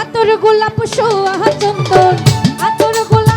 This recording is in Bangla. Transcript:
আতর গোলাপ সোয়া চন্দন আতর গোলাপ